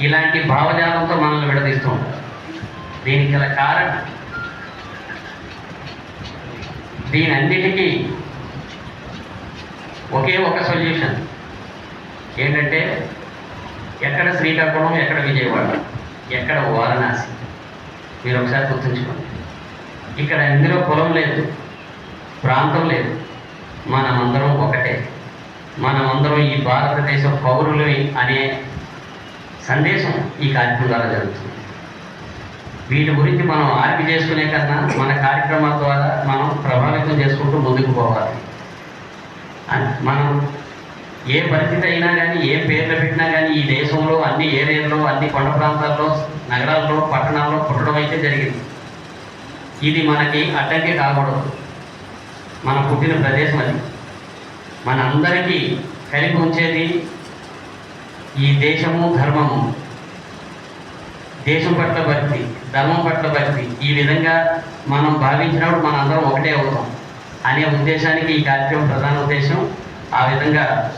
ఇలాంటి భావజాలంతో మనల్ని విడదీస్తూ ఉంటారు. దీనికి గల కారణం? దీని అన్నిటికీ ఒకే ఒక సొల్యూషన్. ఏంటంటే ఎక్కడ శ్రీకాకుళం ఎక్కడ విజయవాడ ఎక్కడ వారణాసి? మీరు ఒకసారి గుర్తుంచుకోండి. ఇక్కడ ఎందులో కులం లేదు ప్రాంతం లేదు మనమందరం ఒకటే. మనమందరం ఈ భారతదేశ పౌరులు అనే సందేశం ఈ కార్యక్రమం ద్వారా జరుగుతుంది. వీటి గురించి మనం ఆర్పి చేసుకునే కన్నా మన కార్యక్రమాల ద్వారా మనం ప్రభావితం చేసుకుంటూ ముందుకు పోవాలి. మనం ఏ పరిస్థితి అయినా కానీ ఏ పేర్లు పెట్టినా కానీ ఈ దేశంలో అన్ని ఏరియాల్లో అన్ని కొండ ప్రాంతాల్లో నగరాల్లో పట్టణాల్లో పుట్టడం అయితే జరిగింది. ఇది మనకి అడ్డంకి కాకూడదు. మన పుట్టిన ప్రదేశం అది. మన అందరికీ కలిపి ఉంచేది ఈ దేశము ధర్మము. దేశం పట్ల భక్తి ధర్మం పట్ల భక్తి. ఈ విధంగా మనం భావించినప్పుడు మన అందరం ఒకటే అవుతాం. అనే ఉద్దేశానికి ఈ కార్యక్రమం ప్రధాన ఉద్దేశం. ఆ విధంగా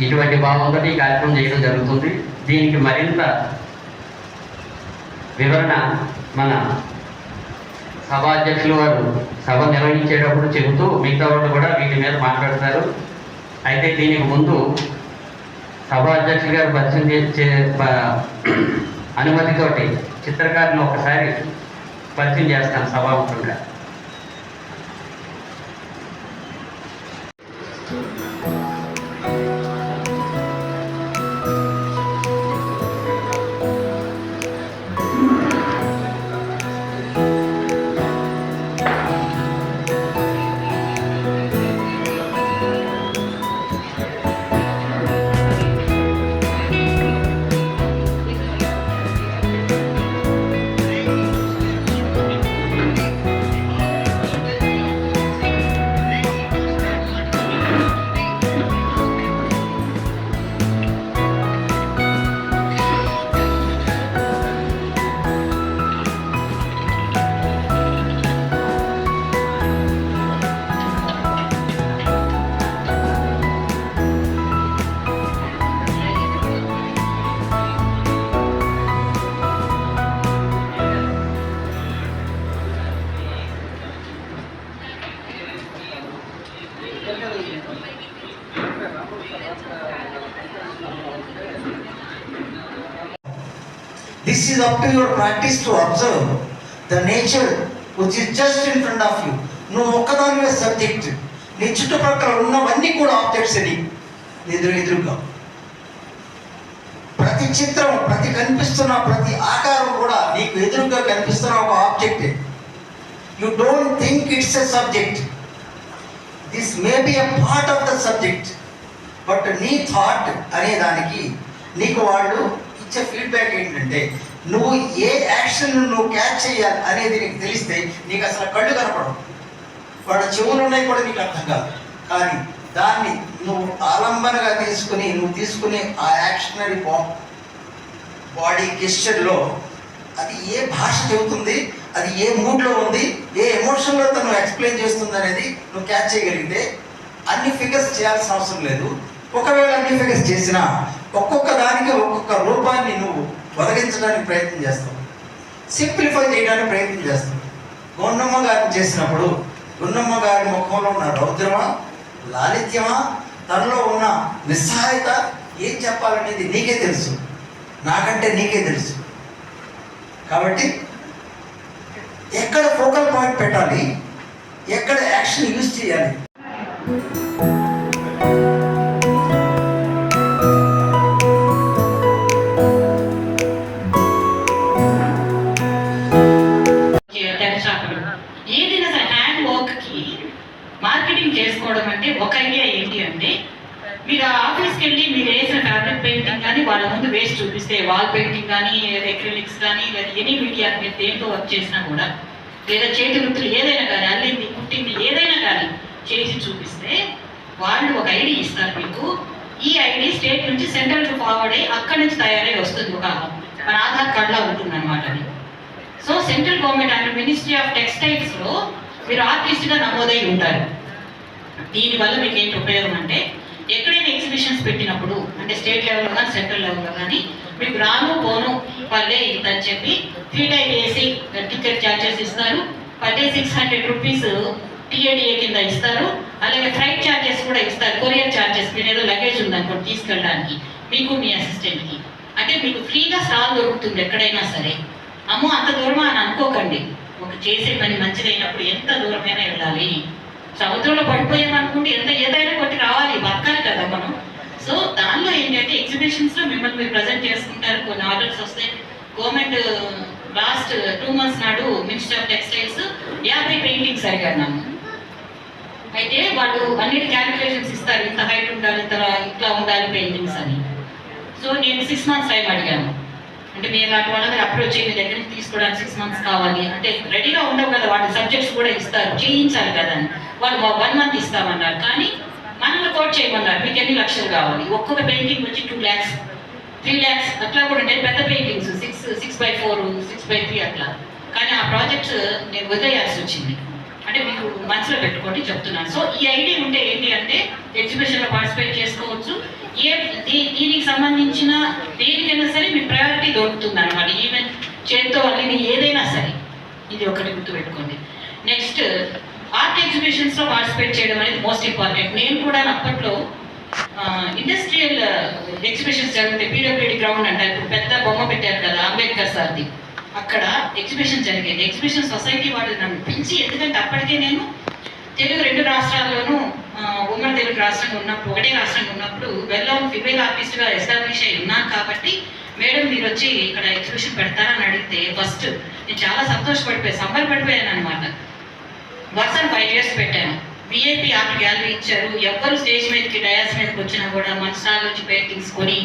ఇటువంటి భావంతో ఈ కార్యక్రమం చేయడం జరుగుతుంది. దీనికి మరింత వివరణ మన సభాధ్యక్షులు వారు సభ నిర్వహించేటప్పుడు చెబుతూ మిగతా వాళ్ళు కూడా వీటి మీద మాట్లాడతారు. అయితే దీనికి ముందు సభ అధ్యక్షులు గారు పరిచయం చేసే అనుమతితోటి చిత్రకారుని ఒకసారి పరిచయం చేస్తాను సభాముఖంగా. Is up to your practice to observe the nature which is just in front of you. నువ్వు ఒక్కదానివే సబ్జెక్ట్ నీ చుట్టుపక్కల ఉన్నవన్నీ కూడా ఆబ్జెక్ట్స్ అని ఎదురు ఎదురుగా. ప్రతి చిత్రం ప్రతి కనిపిస్తున్న ప్రతి ఆకారం కూడా నీకు ఎదురుగా కనిపిస్తున్న ఒక object you don't think it's a subject this may be a part of the subject but నీ థాట్ అనే దానికి నీకు వాళ్ళు ఇచ్చే ఫీడ్బ్యాక్ ఏంటంటే నువ్వు ఏ యాక్షన్ నువ్వు క్యాచ్ చేయాలి అనేది నీకు తెలిస్తే నీకు అసలు కళ్ళు కనపడవు. వాళ్ళ చెవులు ఉన్నాయి కూడా నీకు అర్థం కాదు. కానీ దాన్ని నువ్వు ఆలంబనగా తీసుకుని నువ్వు తీసుకునే ఆ యాక్షనరీ బాడీ గెస్చర్లో అది ఏ భాష చెబుతుంది అది ఏ మూడ్లో ఉంది ఏ ఎమోషన్లో తను ఎక్స్ప్లెయిన్ చేస్తుంది అనేది నువ్వు క్యాచ్ చేయగలిగితే అన్ని ఫిగర్స్ చేయాల్సిన అవసరం లేదు. ఒకవేళ అన్ని ఫిగర్స్ చేసినా ఒక్కొక్క దానికి ఒక్కొక్క రూపాన్ని నువ్వు ఒదగించడానికి ప్రయత్నం చేస్తాం. సింప్లిఫై చేయడానికి ప్రయత్నం చేస్తాం. గొన్నమ్మ గారిని చేసినప్పుడు గున్నమ్మ గారి ముఖంలో ఉన్న రౌద్రమా లాలిత్యమా తనలో ఉన్న నిస్సహాయత ఏం చెప్పాలనేది నీకే తెలుసు. నాకంటే నీకే తెలుసు. కాబట్టి ఎక్కడ ఫోకల్ పాయింట్ పెట్టాలి ఎక్కడ యాక్షన్ యూజ్ చేయాలి? ఎనీ మీడియా మీరు దేంతో వర్క్ చేసినా కూడా లేదా చేతి వృత్తులు ఏదైనా కానీ అల్లింది కుట్టింది ఏదైనా కానీ చేసి చూపిస్తే వాళ్ళు ఒక ఐడి ఇస్తారు మీకు. ఈ ఐడి స్టేట్ నుంచి సెంట్రల్కి ఫార్వర్డ్ అయ్యి అక్కడి నుంచి తయారై వస్తుంది ఒక మన ఆధార్ కార్డులా ఉంటుంది అనమాట అది. So central government and ministry of టెక్స్టైల్స్లో మీరు ఆర్టిస్ట్గా నమోదై ఉంటారు. దీనివల్ల మీకు ఏంటి ఉపయోగం అంటే ఎక్కడైనా ఎగ్జిబిషన్స్ పెట్టినప్పుడు అంటే స్టేట్ లెవెల్లో కానీ సెంట్రల్ లెవెల్లో కానీ మీకు రాను పోను పర్ డే ఇంత అని చెప్పి ఫ్రీ టైం వేసి టికెట్ ఛార్జెస్ ఇస్తారు. Per day six hundred rupees TA DA కింద ఇస్తారు. అలాగే ఫ్లైట్ ఛార్జెస్ కూడా ఇస్తారు కొరియర్ ఛార్జెస్ మీరు ఏదో లగేజ్ ఉందనుకోండి తీసుకెళ్ళడానికి. మీకు మీ అసిస్టెంట్కి అంటే మీకు ఫ్రీగా స్టాల్ దొరుకుతుంది ఎక్కడైనా సరే. అమ్మో అంత దూరమా అని అనుకోకండి. ఒక చేసే పని మంచిదైనప్పుడు ఎంత దూరమైనా వెళ్ళాలి. సముద్రంలో పడిపోయామనుకుంటే ఎంత ఏదైనా కొట్టి రావాలి బతకాలి కదా మనం. సో దానిలో ఏంటంటే ఎగ్జిబిషన్స్లో మిమ్మల్ని మీరు ప్రజెంట్ చేసుకుంటారు కొన్ని ఆర్డర్స్ వస్తాయి. గవర్నమెంట్ లాస్ట్ టూ మంత్స్ నాడు మినిస్టర్ ఆఫ్ టెక్స్టైల్స్ యాభై పెయింటింగ్స్ అడిగారు నన్ను. అయితే వాళ్ళు అన్నిటి క్యాలిక్యులేషన్స్ ఇస్తారు ఇంత హైట్ ఉండాలి ఇంత ఇట్లా ఉండాలి పెయింటింగ్స్ అని. సో నేను సిక్స్ మంత్స్ టైం అడిగాను. అంటే నేను అటు వాళ్ళని అప్రోచ్ అయ్యి మీ దగ్గర తీసుకోవడానికి సిక్స్ మంత్స్ కావాలి. అంటే రెడీగా ఉండవు కదా వాళ్ళ సబ్జెక్ట్స్ కూడా ఇస్తారు చేయించాలి కదా అని. వాళ్ళు వన్ మంత్ ఇస్తామన్నారు. కానీ మనల్ని కోట్ చేయమన్నారు మీకు ఎన్ని లక్షలు కావాలి? ఒక్కొక్క పెయింటింగ్ వచ్చి టూ ల్యాక్స్ త్రీ ల్యాక్స్ అట్లా కూడా ఉంటాయి. పెద్ద paintings six six by four six by three అట్లా. కానీ ఆ ప్రాజెక్ట్స్ నేను వదిలేయాల్సి వచ్చింది. అంటే మీకు మనసులో పెట్టుకోండి చెప్తున్నాను. సో ఈ ఐడియా ఉంటే ఏంటి అంటే ఎగ్జిబిషన్లో పార్టిసిపేట్ చేసుకోవచ్చు. ఏ దీ- దీనికి సంబంధించిన దేనికైనా సరే మీ ప్రయారిటీ దొరుకుతుంది అనమాట ఈవెన్ చేతితో అల్లిని ఏదైనా సరే. ఇది ఒకటి గుర్తుపెట్టుకోండి. నెక్స్ట్ ఆర్ట్ ఎగ్జిబిషన్స్లో పార్టిసిపేట్ చేయడం అనేది మోస్ట్ ఇంపార్టెంట్ నేను కూడా అప్పట్లో ఇండస్ట్రియల్ ఎగ్జిబిషన్స్ జరుగుతాయి పీడబ్ల్యూడి గ్రౌండ్ అంటారు. ఇప్పుడు పెద్ద బొమ్మ పెట్టారు కదా అంబేద్కర్ సార్ది. అక్కడ ఎగ్జిబిషన్ జరిగేది. ఎగ్జిబిషన్ సొసైటీ వాళ్ళు నన్ను పిలిచి ఎందుకంటే అప్పటికే నేను తెలుగు రెండు రాష్ట్రాల్లోనూ ఉమ్మడి తెలుగు రాష్ట్రంగా ఉన్నప్పుడు ఒకటే రాష్ట్రంగా ఉన్నప్పుడు వెల్లో ఫిమేల్ ఆర్టిస్ట్గా ఎస్టాబ్లిష్ అయి ఉన్నాను కాబట్టి మేడం మీరు వచ్చి ఇక్కడ ఎగ్జిబిషన్ పెడతారని అడిగితే ఫస్ట్ నేను చాలా సంతోషపడిపోయాను సంబరపడిపోయాను అనమాట వర్సన్ ఫైవ్ ఇయర్స్ పెట్టాను. విఐపి ఆర్ట్ గ్యాలరీ ఇచ్చారు. ఎవ్వరు స్టేజ్ మీదకి డయాస్ మీదకి వచ్చినా కూడా మనసాల నుంచి పెయింటింగ్స్ కొని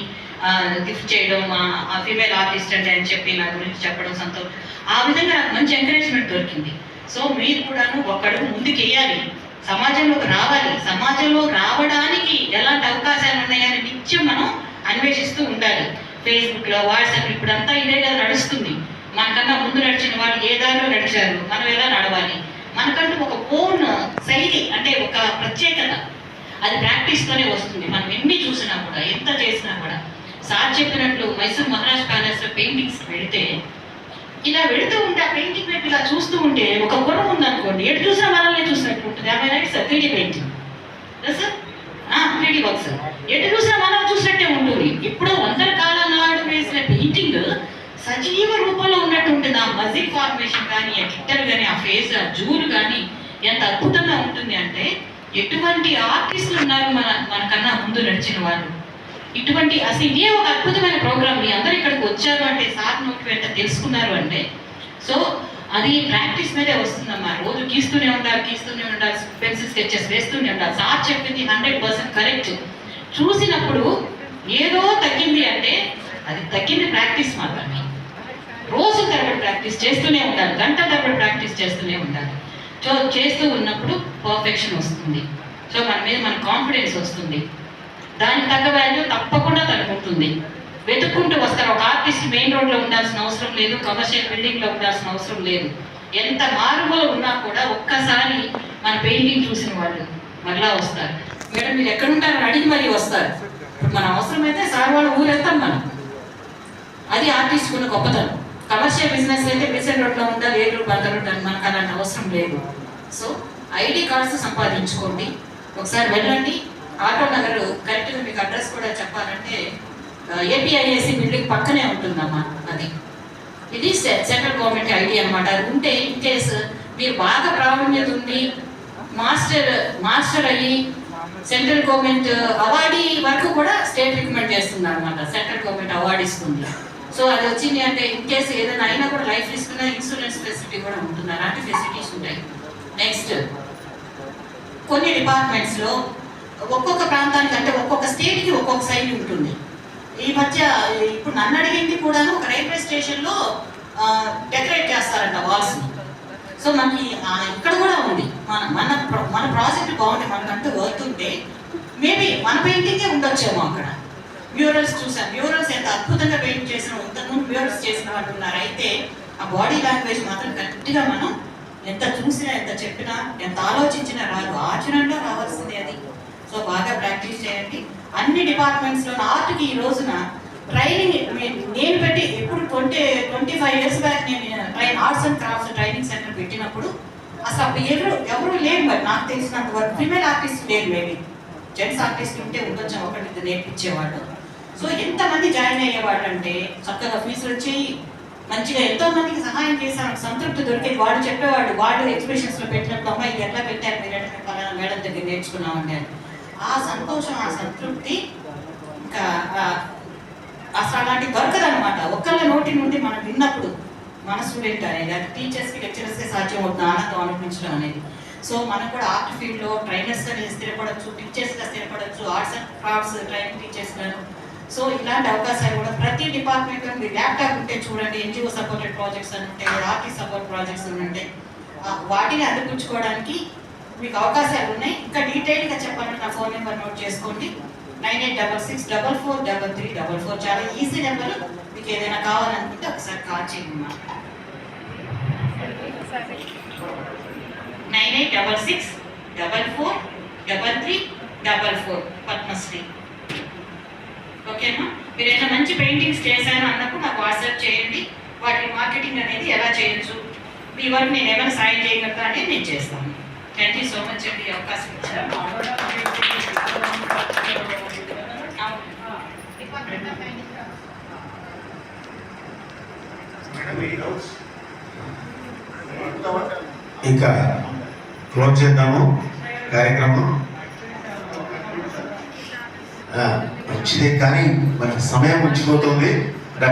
గిఫ్ట్ చేయడం మా ఆ ఫీమేల్ ఆర్టిస్ట్ అంటే అని చెప్పి నా గురించి చెప్పడం సంతోషం ఆ విధంగా నాకు మంచి ఎంకరేజ్మెంట్ దొరికింది. సో మీరు కూడాను ఒకడు ముందుకు వేయాలి సమాజంలోకి రావాలి. సమాజంలో రావడానికి ఎలాంటి అవకాశాలు ఉన్నాయని నిత్యం మనం అన్వేషిస్తూ ఉండాలి. ఫేస్బుక్లో వాట్సాప్ ఇప్పుడంతా ఇదే కదా నడుస్తుంది. మనకన్నా ముందు నడిచిన వాళ్ళు ఏ దారిలో నడిచారు? మనం ఎలా నడవాలి? మనకంటూ ఒక ఓన్ శైలి అంటే ఒక ప్రత్యేకత. అది ప్రాక్టీస్తోనే వస్తుంది. మనం ఎన్ని చూసినా కూడా ఎంత చేసినా కూడా. సార్ చెప్పినట్లు మైసూర్ మహారాజ్ ప్యాలెస్లో పెయింటింగ్స్ వెళితే ఇలా వెళుతూ ఉంటే ఆ పెయింటింగ్ వైపు ఇలా చూస్తూ ఉంటే ఒక గుర్రం ఉందనుకోండి. ఎటు చూసినా మనల్ని చూసినట్టు ఆమె sir three D painting sir three D works ఎటు చూసినా మనం చూసినట్టే ఉంటుంది. ఇప్పుడు వందల కాలం నాడు వేసిన పెయింటింగ్ సజీవ రూపంలో ఉన్నట్టు ఉంటుంది. ఆ మజిల్ ఫార్మేషన్ కానీ ఆ గిట్టలు కానీ ఆ ఫేస్ ఆ జూలు కానీ ఎంత అద్భుతంగా ఉంటుంది అంటే ఎటువంటి ఆర్టిస్టులు ఉన్నారు మన మనకన్నా ముందు నడిచిన వాళ్ళు. ఇటువంటి అసలు ఇదే ఒక అద్భుతమైన ప్రోగ్రామ్ మీ అందరూ ఇక్కడికి వచ్చారు అంటే సార్ నోటి వెంట తెలుసుకున్నారు అంటే. సో అది ప్రాక్టీస్ మీదే వస్తుందమ్మా. రోజు గీస్తూనే ఉండాలి గీస్తూనే ఉండాలి పెన్సిల్ స్కెచెస్ వేస్తూనే ఉండాలి. సార్ చెప్పింది హండ్రెడ్ పర్సెంట్ కరెక్ట్. చూసినప్పుడు ఏదో తగ్గింది అంటే అది తగ్గింది ప్రాక్టీస్ మాత్రమే. రోజు తరబడి ప్రాక్టీస్ చేస్తూనే ఉండాలి గంట తరబడి ప్రాక్టీస్ చేస్తూనే ఉండాలి. సో చేస్తూ ఉన్నప్పుడు పర్ఫెక్షన్ వస్తుంది. సో మన మీద మన కాన్ఫిడెన్స్ వస్తుంది. దానికి తగ్గ వాల్యూ తప్పకుండా తగ్గుతుంది వెతుక్కుంటూ వస్తారు. ఒక ఆర్టిస్ట్ మెయిన్ రోడ్లో ఉండాల్సిన అవసరం లేదు. కమర్షియల్ బిల్డింగ్లో ఉండాల్సిన అవసరం లేదు. ఎంత మారుమూల ఉన్నా కూడా ఒక్కసారి మన పెయింటింగ్ చూసిన వాళ్ళు మరలా వస్తారు. మేడం మీరు ఎక్కడుంటారని అడిగి మరీ వస్తారు. ఇప్పుడు మన అవసరమైతే సార్ వాళ్ళ ఊరెళ్తాం మనం. అది ఆర్టిస్ట్ ఉన్న గొప్పతనం. కమర్షియల్ బిజినెస్ అయితే బీసెంట్ రోడ్లో ఉండాలి ఏ రూపాయలు బందర్ ఉంటారు మనకు అలాంటి అవసరం లేదు. సో ఐడి కార్డ్స్ సంపాదించుకోండి. ఒకసారి వెళ్ళండి. ఆటో నగర్ కరెక్ట్గా మీకు అడ్రస్ కూడా చెప్పాలంటే ఏపీఐఏసి బిల్డింగ్ పక్కనే ఉంటుందమ్మా అది. ఇది సెంట్రల్ గవర్నమెంట్ ఐడియా అనమాట అది ఉంటే ఇన్ కేస్ మీరు బాగా ప్రావీణ్యత ఉంది మాస్టర్ మాస్టర్ అయ్యి సెంట్రల్ గవర్నమెంట్ అవార్డీ వరకు కూడా స్టేట్ రికమెండ్ చేస్తుంది అనమాట సెంట్రల్ గవర్నమెంట్ అవార్డు ఇస్తుంది సో అది వచ్చింది అంటే ఇన్ కేసు ఏదైనా అయినా కూడా లైఫ్ రిస్క్ ఉన్న ఇన్సూరెన్స్ ఫెసిలిటీ కూడా ఉంటుంది. అలాంటి ఫెసిలిటీస్ ఉంటాయి. నెక్స్ట్ కొన్ని డిపార్ట్మెంట్స్లో ఒక్కొక్క ప్రాంతానికి అంటే ఒక్కొక్క స్టేట్కి ఒక్కొక్క సైడ్ ఉంటుంది. ఈ మధ్య ఇప్పుడు నన్ను అడిగింది కూడా ఒక రైల్వే స్టేషన్లో డెకరేట్ చేస్తారంట వాల్స్ని సో మనకి ఇక్కడ కూడా ఉంది. మన మన మన ప్రాజెక్ట్ బాగుంది మనకంటూ వర్త్ ఉంటే మేబీ మన పెయింటింగే ఉండొచ్చేమో అక్కడ. మ్యూరల్స్ చూసాం. మ్యూరల్స్ ఎంత అద్భుతంగా పెయింట్ చేసిన ఇంతకుముందు మ్యూరల్స్ చేసిన వాళ్ళు ఉన్నారు అయితే ఆ బాడీ లాంగ్వేజ్ మాత్రం కరెక్ట్గా మనం ఎంత చూసినా ఎంత చెప్పినా ఎంత ఆలోచించినా రాదు. ఆచరణలో రావాల్సిందే అది. సో బాగా ప్రాక్టీస్ చేయండి. అన్ని డిపార్ట్మెంట్స్లో ఆర్ట్కి ఈ రోజున ట్రైనింగ్ నేను పెట్టి ఇప్పుడు twenty twenty five years back నేను train arts and crafts training centre పెట్టినప్పుడు అసలు అప్పుడు ఎవరు ఎవరు లేరు మరి. నాకు తెలిసినంత వరకు ఫిమేల్ ఆర్టిస్ట్ లేరు మేబీ. జెంట్స్ ఆర్టిస్ట్ ఉంటే ఉండొచ్చు ఒకటి నేర్పించేవాళ్ళు. సో ఎంతమంది జాయిన్ అయ్యేవాళ్ళు అంటే చక్కగా ఫీజులు వచ్చి మంచిగా ఎంతో మందికి సహాయం చేశాను సంతృప్తి దొరికేది. వాడు చెప్పేవాడు వాడు ఎగ్జిబిషన్స్లో పెట్టినప్పుడు అమ్మాయి ఎట్లా పెట్టారు? మీరు ఎట్లా పలానా మేడం దగ్గర నేర్చుకున్నామండి అని. ఆ సంతోషం ఆ సంతృప్తి ఇంకా అసలు అలాంటి దొరకదనమాట అనమాట నోటి నుండి మనం విన్నప్పుడు మన స్టూడెంట్ అనేది అది టీచర్స్కి లెక్చరర్స్కి సాధ్యం అవుతుంది. ఆనందం అనిపించడం అనేది. సో మనం కూడా ఆర్ట్ ఫీల్డ్లో ట్రైనర్స్గా స్థిరపడవచ్చు టీచర్స్గా స్థిరపడవచ్చు arts and crafts training teachers గాను సో ఇలాంటి అవకాశాలు కూడా ప్రతి డిపార్ట్మెంట్లో మీరు ల్యాప్టాప్ ఉంటే చూడండి ఎన్జిఓ సపోర్టెడ్ ప్రాజెక్ట్స్ అని ఉంటాయి ఆర్టిస్ట్ సపోర్ట్ ప్రాజెక్ట్స్ అని ఉంటాయి వాటిని అందిపుచ్చుకోవడానికి మీకు అవకాశాలు ఉన్నాయి. ఇంకా డీటెయిల్గా చెప్పాలంటే నా ఫోన్ నెంబర్ నోట్ చేసుకోండి. Nine eight double six double four double three double four. చాలా ఈజీ నెంబర్. మీకు ఏదైనా కావాలనుకుంటే ఒకసారి కాల్ చేయండి nine eight double six double four double three double four. Padmashri. ఓకేనా మీరు ఏదైనా మంచి పెయింటింగ్స్ చేశాను అన్నప్పుడు నాకు వాట్సాప్ చేయండి. వాటి మార్కెటింగ్ అనేది ఎలా చేయొచ్చు? మీ వరకు నేను ఏమైనా సాయం చేయగలుగుతా అనేది నేను చేస్తాను. థ్యాంక్ యూ సో మచ్ అండి అవకాశం ఇచ్చారు ఇంకా క్లోజ్ చేద్దాము కార్యక్రమం. వచ్చింది కానీ మనకి సమయం ఉంచిపోతుంది. అంటే,